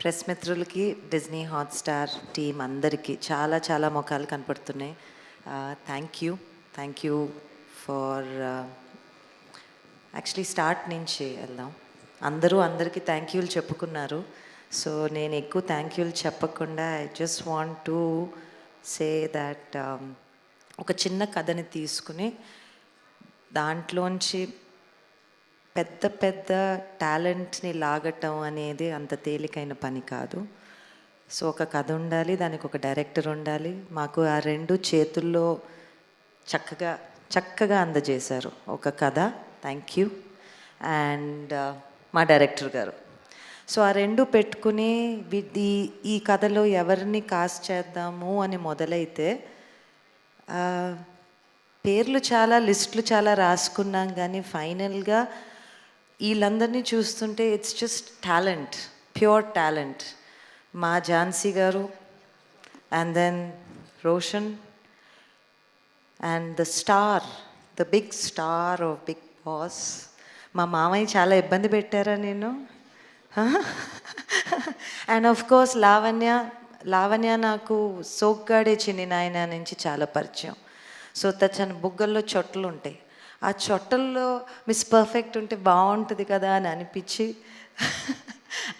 Press మిత్రులకి Disney Hotstar team అందరికీ చాలా చాలా ముఖాలు కనపడుతున్నాయి. Thank you thank you for actually start నుంచి వెళ్దాం. అందరూ అందరికీ థ్యాంక్ యూలు చెప్పుకున్నారు. సో నేను ఎక్కువ థ్యాంక్ యూలు చెప్పకుండా I just want to say that ఒక చిన్న కథని తీసుకుని దాంట్లోంచి పెద్ద పెద్ద టాలెంట్ని లాగటం అనేది అంత తేలికైన పని కాదు. సో ఒక కథ ఉండాలి దానికి ఒక డైరెక్టర్ ఉండాలి. మాకు ఆ రెండు చేతుల్లో చక్కగా చక్కగా అందజేశారు ఒక కథ. థ్యాంక్ యూ అండ్ మా డైరెక్టర్ గారు. సో ఆ రెండు పెట్టుకుని వి- ఈ ఈ కథలో ఎవరిని కాస్ట్ చేద్దాము అని మొదలైతే పేర్లు చాలా లిస్టులు చాలా రాసుకున్నాం. కానీ ఫైనల్గా వీళ్ళందరినీ చూస్తుంటే it's just talent pure talent మా ఝాన్సీ గారు and then Roshan and the star the big star of Bigg Boss మా మామయ్య చాలా ఇబ్బంది పెట్టారా నేను and of course Lavanya Lavanya నాకు సోగ్గాడే చిన్ని నాయన నుంచి చాలా పరిచయం. సో తన బుగ్గల్లో చొట్లు ఉంటాయి ఆ చొట్టల్లో మిస్ పర్ఫెక్ట్ ఉంటే బాగుంటుంది కదా అని అనిపించి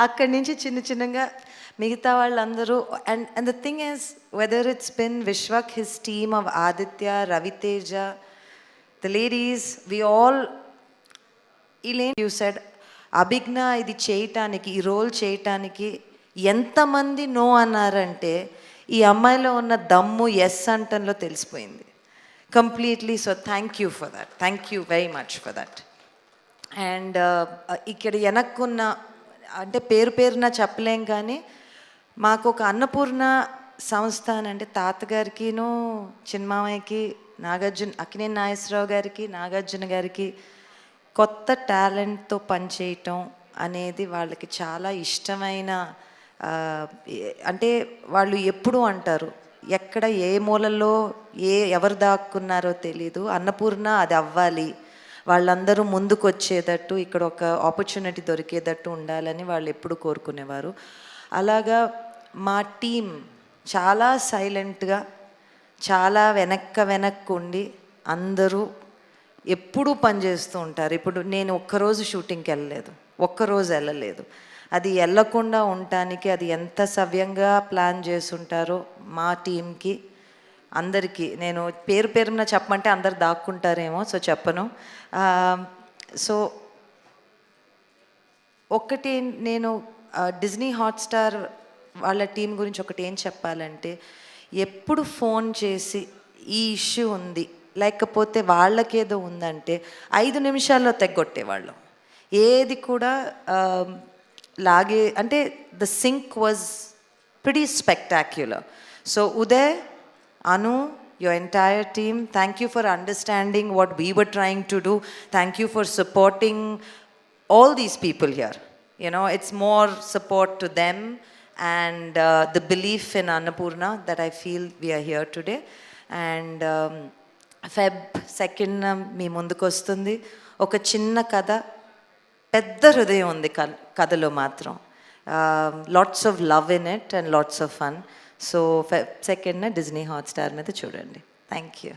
అక్కడి నుంచి చిన్న చిన్నగా మిగతా వాళ్ళందరూ and and the thing is whether it's been Vishwak his team of Aditya Raviteja the ladies we all ఇలేం you said Abhigna ఇది చేయటానికి ఈ రోల్ చేయటానికి ఎంతమంది నో అన్నారంటే ఈ అమ్మాయిలో ఉన్న దమ్ము ఎస్ అంటంలో తెలిసిపోయింది. Completely so thank you for that thank you very much for that and ఇక్కడ వెనక్కున్న అంటే పేరు పేరున చెప్పలేం కానీ మాకు ఒక అన్నపూర్ణ సంస్థ అని అంటే తాతగారికిను చిన్మామయ్యకి నాగార్జున అక్కినే నాగేశ్వరరావు గారికి నాగార్జున గారికి కొత్త టాలెంట్తో పనిచేయటం అనేది వాళ్ళకి చాలా ఇష్టమైన అంటే వాళ్ళు ఎప్పుడు అంటారు ఎక్కడ ఏ మూలలో ఏ ఎవరు దాక్కున్నారో తెలీదు. అన్నపూర్ణ అది అవ్వాలి. వాళ్ళందరూ ముందుకు వచ్చేటట్టు ఇక్కడ ఒక ఆపర్చునిటీ దొరికేటట్టు ఉండాలని వాళ్ళు ఎప్పుడు కోరుకునేవారు. అలాగా మా టీం చాలా సైలెంట్గా చాలా వెనక్క వెనక్కు ఉండి అందరూ ఎప్పుడూ పనిచేస్తూ ఉంటారు. ఇప్పుడు నేను ఒక్కరోజు షూటింగ్కి వెళ్ళలేదు. ఒక్కరోజు వెళ్ళలేదు. అది వెళ్ళకుండా ఉండటానికి అది ఎంత సవ్యంగా ప్లాన్ చేసుంటారో మా టీంకి అందరికీ. నేను పేరు పేరున చెప్పమంటే అందరు దాక్కుంటారేమో సో చెప్పను. సో ఒక్కటి నేను డిజ్నీ హాట్స్టార్ వాళ్ళ టీం గురించి ఒకటి ఏం చెప్పాలంటే ఎప్పుడు ఫోన్ చేసి ఈ ఇష్యూ ఉంది లేకపోతే వాళ్ళకేదో ఉందంటే ఐదు నిమిషాల్లో తెగ్గొట్టేవాళ్ళం ఏది కూడా లాగే అంటే the sync was pretty spectacular so Uday Anu your entire team thank you for understanding what we were trying to do thank you for supporting all these people here you know it's more support to them and the belief in Annapurna that I feel we're here today and Feb second మీ ముందుకు వస్తుంది ఒక చిన్న కథ పెద్ద హృదయం ఉంది క- కథలో మాత్రం. Lots of love in it and lots of fun so second Disney Hotstar మీద చూడండి. Thank you